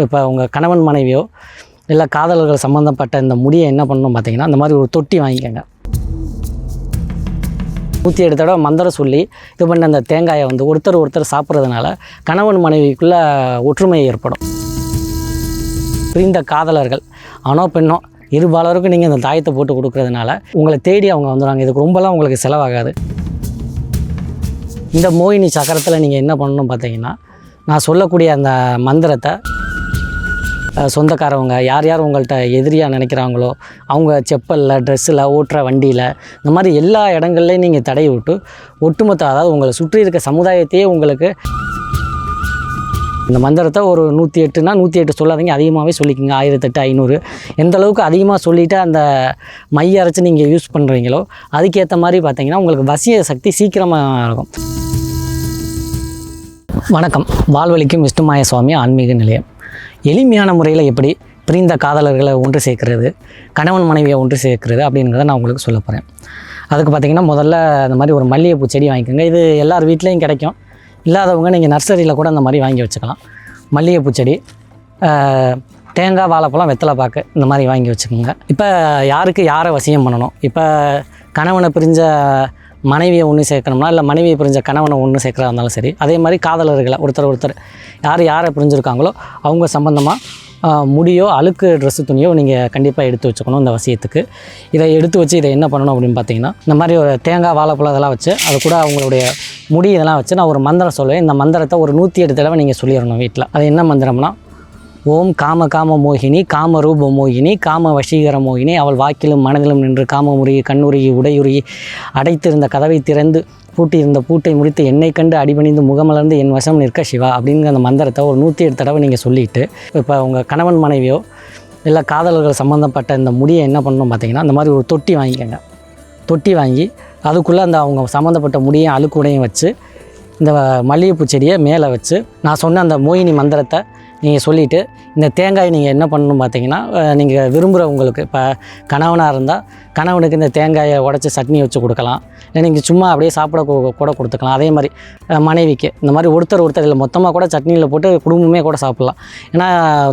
இப்போ உங்கள் கணவன் மனைவியோ இல்லை காதலர்கள் சம்மந்தப்பட்ட இந்த முடியை என்ன பண்ணணும் பார்த்தீங்கன்னா இந்த மாதிரி ஒரு தொட்டி வாங்கிக்கோங்க. நூற்றி எட்டு தடவை மந்திரம் சொல்லி இது பண்ண அந்த தேங்காயை வந்து ஒருத்தர் ஒருத்தர் சாப்பிட்றதுனால கணவன் மனைவிக்குள்ளே ஒற்றுமை ஏற்படும். பிரிந்த காதலர்கள் ஆனோ பெண்ணோ இருபாலருக்கும் நீங்கள் இந்த தாயத்தை போட்டு கொடுக்கறதுனால உங்களை தேடி அவங்க வந்துடுவாங்க இதுக்கு ரொம்பலாம் உங்களுக்கு செலவாகாது. இந்த மோகினி சக்கரத்தில் நீங்கள் என்ன பண்ணணும் பார்த்தீங்கன்னா நான் சொல்லக்கூடிய அந்த மந்திரத்தை சொந்தக்காரவங்க யார் யார் உங்கள்கிட்ட எதிரியாக நினைக்கிறாங்களோ அவங்க செப்பலில் ட்ரெஸ்ஸில் ஓட்டுற வண்டியில் இந்த மாதிரி எல்லா இடங்கள்லையும் நீங்கள் தடை விட்டு ஒட்டுமொத்த அதாவது உங்களை சுற்றி இருக்க சமுதாயத்தையே உங்களுக்கு இந்த மந்திரத்தை ஒரு நூற்றி எட்டுனா நூற்றி எட்டு சொல்லாதீங்க அதிகமாகவே சொல்லிக்கோங்க ஆயிரத்தெட்டு ஐநூறு. எந்த அளவுக்கு அதிகமாக சொல்லிவிட்டு அந்த மைய அரைச்சி நீங்கள் யூஸ் பண்ணுறீங்களோ அதுக்கேற்ற மாதிரி பார்த்தீங்கன்னா உங்களுக்கு வசிய சக்தி சீக்கிரமாக இருக்கும். வணக்கம். வாழ்வழிக்கும் விஷ்ணுமாய சுவாமி ஆன்மீக நிலையம். எளிமையான முறையில் எப்படி பிரிந்த காதலர்களை ஒன்று சேர்க்கறது கணவன் மனைவியை ஒன்று சேர்க்கறது அப்படிங்கிறத நான் உங்களுக்கு சொல்ல போகிறேன் அதுக்கு பார்த்தீங்கன்னா முதல்ல அந்த மாதிரி ஒரு மல்லிகைப்பூ செடி வாங்கிக்கோங்க. இது எல்லார் வீட்லேயும் கிடைக்கும். இல்லாதவங்க நீங்கள் நர்சரியில் கூட அந்த மாதிரி வாங்கி வச்சுக்கலாம். மல்லிகைப்பூ செடி தேங்காய் வாழைப்பழம் வெத்தலை பாக்கு இந்த மாதிரி வாங்கி வச்சுக்கோங்க. இப்போ யாருக்கு யாரை வசியம் பண்ணணும்? இப்போ கணவனை பிரிஞ்ச மனைவியை ஒன்று சேர்க்கணும்னா இல்லை மனைவியை பிரிஞ்ச கணவனை ஒன்று சேர்க்குறதா இருந்தாலும் சரி அதே மாதிரி காதலர்களை ஒருத்தர் ஒருத்தர் யார் யாரை புரிஞ்சுருக்காங்களோ அவங்க சம்மந்தமாக முடியோ அழுக்கு ட்ரெஸ்ஸு துணியோ நீங்கள் கண்டிப்பாக எடுத்து வச்சுக்கணும் இந்த வசியத்துக்கு. இதை எடுத்து வச்சு இதை என்ன பண்ணணும் அப்படின்னு பார்த்தீங்கன்னா இந்த மாதிரி ஒரு தேங்காய் வாழைப்பழம் இதெல்லாம் வச்சு அது கூட அவங்களுடைய முடி இதெல்லாம் வச்சு நான் ஒரு மந்திரம் சொல்லுவேன். இந்த மந்திரத்தை ஒரு நூற்றி எட்டு தடவை நீங்கள் சொல்லிடணும் வீட்டில் அது என்ன மந்திரம்னா ஓம் காம காம மோகினி காம ரூப மோகினி காம வசீகர மோகினி. அவள் வாக்கிலும் மனதிலும் நின்று காமமுருகி கண்ணுருகி உடையுருகி அடைத்திருந்த கதவை திறந்து பூட்டியிருந்த பூட்டை முடித்து என்னை கண்டு அடிபணிந்து முகமலர்ந்து என் வசம் நிற்க சிவா அப்படிங்கிற அந்த மந்திரத்தை ஒரு நூற்றி எட்டு தடவை நீங்கள் சொல்லிட்டு இப்போ உங்கள் கணவன் மனைவியோ இல்லை காதலர்கள் சம்மந்தப்பட்ட இந்த முடியை என்ன பண்ணணும் பார்த்தீங்கன்னா அந்த மாதிரி ஒரு தொட்டி வாங்கிக்கோங்க. தொட்டி வாங்கி அதுக்குள்ளே அந்த அவங்க சம்மந்தப்பட்ட முடியும் அழுக்குடையும் வச்சு இந்த மல்லிகைப்பூ செடியை மேலே வச்சு நான் சொன்ன அந்த மோகினி மந்திரத்தை நீங்கள் சொல்லிவிட்டு இந்த தேங்காய் நீங்கள் என்ன பண்ணணும் பார்த்தீங்கன்னா நீங்கள் விரும்புகிற உங்களுக்கு இப்போ கணவனாக இருந்தால் கணவனுக்கு இந்த தேங்காயை உடச்சி சட்னி வச்சு கொடுக்கலாம். இல்லை நீங்கள் சும்மா அப்படியே சாப்பிட கூட கொடுத்துக்கலாம். அதே மாதிரி மனைவிக்கு இந்த மாதிரி ஒருத்தர் ஒருத்தர் இல்லை மொத்தமாக கூட சட்னியில் போட்டு குடும்பமே கூட சாப்பிட்லாம். ஏன்னா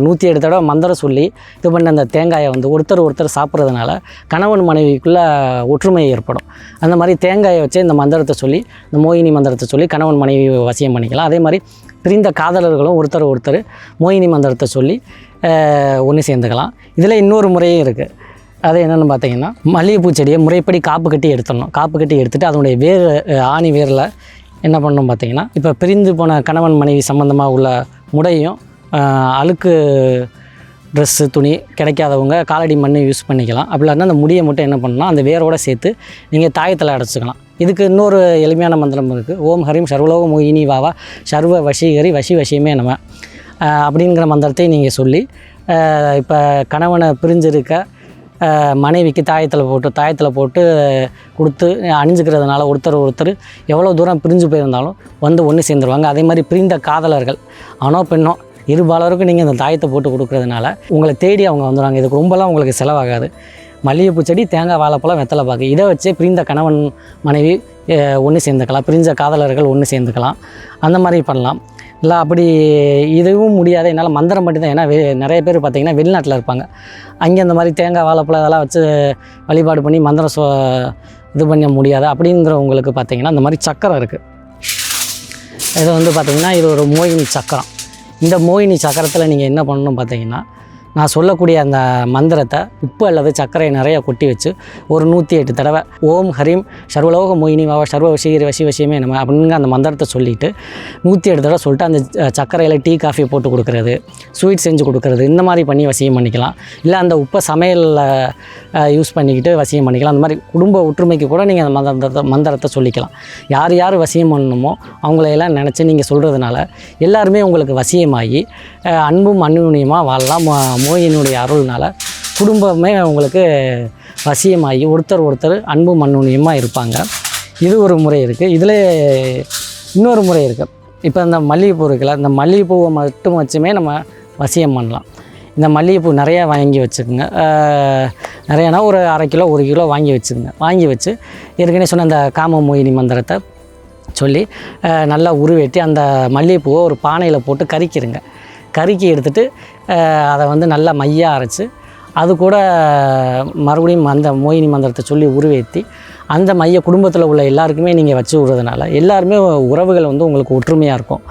நூற்றி எட்டு தடவை மந்திரம் சொல்லி இது பண்ண அந்த தேங்காயை வந்து ஒருத்தர் ஒருத்தர் சாப்பிட்றதுனால கணவன் மனைவிக்குள்ளே ஒற்றுமை ஏற்படும். அந்த மாதிரி தேங்காயை வச்சு இந்த மந்திரத்தை சொல்லி இந்த மோகினி மந்திரத்தை சொல்லி கணவன் மனைவி வசியம் பண்ணிக்கலாம். அதே மாதிரி பிரிந்த காதலர்களும் ஒருத்தர் ஒருத்தர் மோகினி மந்திரத்தை சொல்லி ஒன்று சேர்ந்துக்கலாம். இதில் இன்னொரு முறையும் இருக்குது அது என்னென்னு பார்த்தீங்கன்னா மல்லிகைப்பூ செடியை முறைப்படி காப்பு கட்டி எடுத்துடணும். காப்பு கட்டி எடுத்துகிட்டு அதனுடைய வேர் ஆணி வேரில் என்ன பண்ணணும் பார்த்தீங்கன்னா இப்போ பிரிந்து போன கணவன் மனைவி சம்மந்தமாக உள்ள முடையும் அழுக்கு ட்ரெஸ்ஸு துணி கிடைக்காதவங்க காலடி மண்ணை யூஸ் பண்ணிக்கலாம். அப்படி இல்லைன்னா அந்த முடியை மட்டும் என்ன பண்ணணும்னா அந்த வேரோட சேர்த்து நீங்கள் தாயத்தில் அடைச்சிக்கலாம். இதுக்கு இன்னொரு எளிமையான மந்திரம் இருக்குது ஓம் ஹரிம் சர்வலோக மோகினி வாவா சர்வ வசீகரி வசி வசியமே நம்ம அப்படிங்கிற மந்திரத்தை நீங்கள் சொல்லி இப்போ கணவனை பிரிஞ்சிருக்க மனைவிக்கு தாயத்தில் போட்டு தாயத்தில் போட்டு கொடுத்து அணிஞ்சுக்கிறதுனால ஒருத்தர் ஒருத்தர் எவ்வளோ தூரம் பிரிஞ்சு போயிருந்தாலும் வந்து ஒன்று சேர்ந்துருவாங்க. அதே மாதிரி பிரிந்த காதலர்கள் ஆணோ பெண்ணோ இருபாலருக்கும் நீங்கள் இந்த தாயத்தை போட்டு கொடுக்குறதுனால உங்களை தேடி அவங்க வந்துடுவாங்க இதுக்கு ரொம்பலாம் உங்களுக்கு செலவாகாது. மல்லிகைப்பூ செடி தேங்காய் வாழைப்பழம் வெத்தலை பாக்கு இதை வச்சு பிரிந்த கணவன் மனைவி ஒன்று சேர்ந்துக்கலாம். பிரிஞ்ச காதலர்கள் ஒன்று சேர்ந்துக்கலாம். அந்த மாதிரி பண்ணலாம். இல்லை அப்படி இதுவும் முடியாது. என்னால் மந்திரம் மட்டும் தான். ஏன்னா நிறைய பேர் பார்த்திங்கன்னா வெளிநாட்டில் இருப்பாங்க. அங்கே அந்த மாதிரி தேங்காய் வாழைப்பழம் இதெல்லாம் வச்சு வழிபாடு பண்ணி மந்திரம் சொ இது பண்ண முடியாது. அப்படிங்கிறவங்களுக்கு பார்த்திங்கன்னா இந்த மாதிரி சக்கரம் இருக்குது இது வந்து பார்த்திங்கன்னா இது ஒரு மோகினி சக்கரம். இந்த மோகினி சக்கரத்தில் நீங்கள் என்ன பண்ணணும் பார்த்தீங்கன்னா நான் சொல்லக்கூடிய அந்த மந்திரத்தை உப்பு அல்லது சர்க்கரையை நிறைய கொட்டி வச்சு ஒரு நூற்றி எட்டு தடவை ஓம் ஹரீம் சர்வலோக மோயினி வாவா சர்வ வசீகரி வசி வசியமே நம்ம அப்படிங்கிற அந்த மந்திரத்தை சொல்லிவிட்டு நூற்றி எட்டு தடவை சொல்லிட்டு அந்த சர்க்கரையில் டீ காஃபி போட்டு கொடுக்கறது ஸ்வீட் செஞ்சு கொடுக்கறது இந்த மாதிரி பண்ணி வசியம் பண்ணிக்கலாம். இல்லை அந்த உப்பை சமையலில் யூஸ் பண்ணிக்கிட்டு வசியம் பண்ணிக்கலாம். அந்த மாதிரி குடும்ப ஒற்றுமைக்கு கூட நீங்கள் அந்த மந்திரத்தை மந்திரத்தை சொல்லிக்கலாம். யார் யார் வசியம் பண்ணணுமோ அவங்களையெல்லாம் நினச்சி நீங்கள் சொல்கிறதுனால எல்லாருமே உங்களுக்கு வசியமாகி அன்பும் அந்யுன்யமாக வாழலாம். மோயினுடைய அருள்னால் குடும்பமே உங்களுக்கு வசியமாகி ஒருத்தர் ஒருத்தர் அன்பும் மண்ணுண்ணியமாக இருப்பாங்க. இது ஒரு முறை இருக்குது இதில் இன்னொரு முறை இருக்குது இப்போ இந்த மல்லிகைப்பூ இருக்குல்ல இந்த மல்லிகைப்பூவை மட்டும் வச்சுமே நம்ம வசியம் பண்ணலாம். இந்த மல்லிகைப்பூ நிறையா வாங்கி வச்சுக்கோங்க. நிறையனா நிறையானா ஒரு அரை கிலோ ஒரு கிலோ வாங்கி வச்சுக்கோங்க. வாங்கி வச்சு ஏற்கனவே சொன்ன அந்த காம மோகினி மந்திரத்தை சொல்லி நல்லா உருவேற்றி அந்த மல்லிகைப்பூவை ஒரு பானையில் போட்டு கறிக்கிருங்க கருக்கி எடுத்துகிட்டு அதை வந்து நல்லா மையாக அரைச்சி அது கூட மறுபடியும் அந்த மோகினி மந்திரத்தை சொல்லி உருவேற்றி அந்த மைய குடும்பத்தில் உள்ள எல்லாருக்குமே நீங்கள் வச்சு விடுறதுனால எல்லாருமே உறவுகள் வந்து உங்களுக்கு ஒற்றுமையாக இருக்கும்.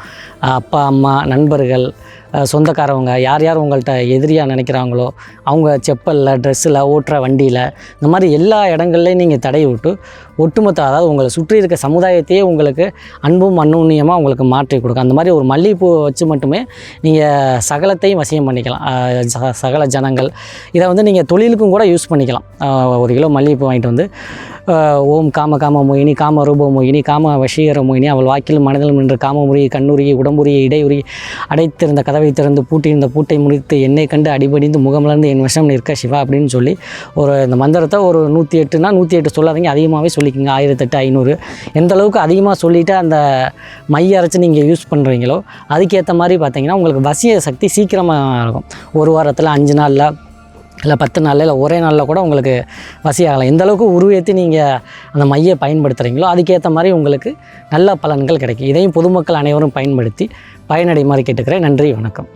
அப்பா அம்மா நண்பர்கள் சொந்தக்காரவங்க யார் யார் உங்கள்கிட்ட எதிரியாக நினைக்கிறாங்களோ அவங்க செப்பலில் ட்ரெஸ்ஸில் ஓட்டுற வண்டியில் இந்த மாதிரி எல்லா இடங்கள்லையும் நீங்கள் தடை விட்டு ஒட்டுமொத்த அதாவது உங்களை சுற்றி இருக்க சமுதாயத்தையே உங்களுக்கு அன்பும் அன்னுண்ணியமாக உங்களுக்கு மாற்றி கொடுக்கும். அந்த மாதிரி ஒரு மல்லிகைப்பூ வச்சு மட்டுமே நீங்கள் சகலத்தையும் வசியம் பண்ணிக்கலாம். ச- சகல ஜனங்கள். இதை வந்து நீங்கள் தொழிலுக்கும் கூட யூஸ் பண்ணிக்கலாம். ஒரு கிலோ மல்லிகைப்பூ வாங்கிட்டு வந்து ஓம் காம காம மோகினி காம ரூப மோகினி காம வசீகர மோகினி அவள் வாக்கில் மனதில் நின்று காமமுறி கண்ணுரி உடம்புரிய இடையுறி அடைத்திருந்த கதை கதவை திறந்து பூட்டியிருந்த பூட்டை முடித்து என்னை கண்டு அடிபடிந்து முகமலர்ந்து என் விஷம் நிற்க சிவா அப்படின்னு சொல்லி ஒரு இந்த மந்திரத்தை ஒரு நூற்றி எட்டுனா நூற்றி எட்டு சொல்லாதீங்க அதிகமாகவே சொல்லிக்கோங்க ஆயிரத்தெட்டு ஐநூறு. எந்த அளவுக்கு அதிகமாக சொல்லிவிட்டு அந்த மைய அரைச்சி நீங்கள் யூஸ் பண்ணுறீங்களோ அதுக்கேற்ற மாதிரி பார்த்தீங்கன்னா உங்களுக்கு வசிய சக்தி சீக்கிரமாக இருக்கும். ஒரு வாரத்தில் அஞ்சு நாளில் இல்லை பத்து நாளில் இல்லை ஒரே நாளில் கூட உங்களுக்கு வசியாகலாம் எந்த அளவுக்கு உருவேற்றி நீங்கள் அந்த மையை பயன்படுத்துகிறீங்களோ அதுக்கேற்ற மாதிரி உங்களுக்கு நல்ல பலன்கள் கிடைக்கும். இதையும் பொதுமக்கள் அனைவரும் பயன்படுத்தி பயனடைமாறு கேட்டுக்கிறேன். நன்றி வணக்கம்.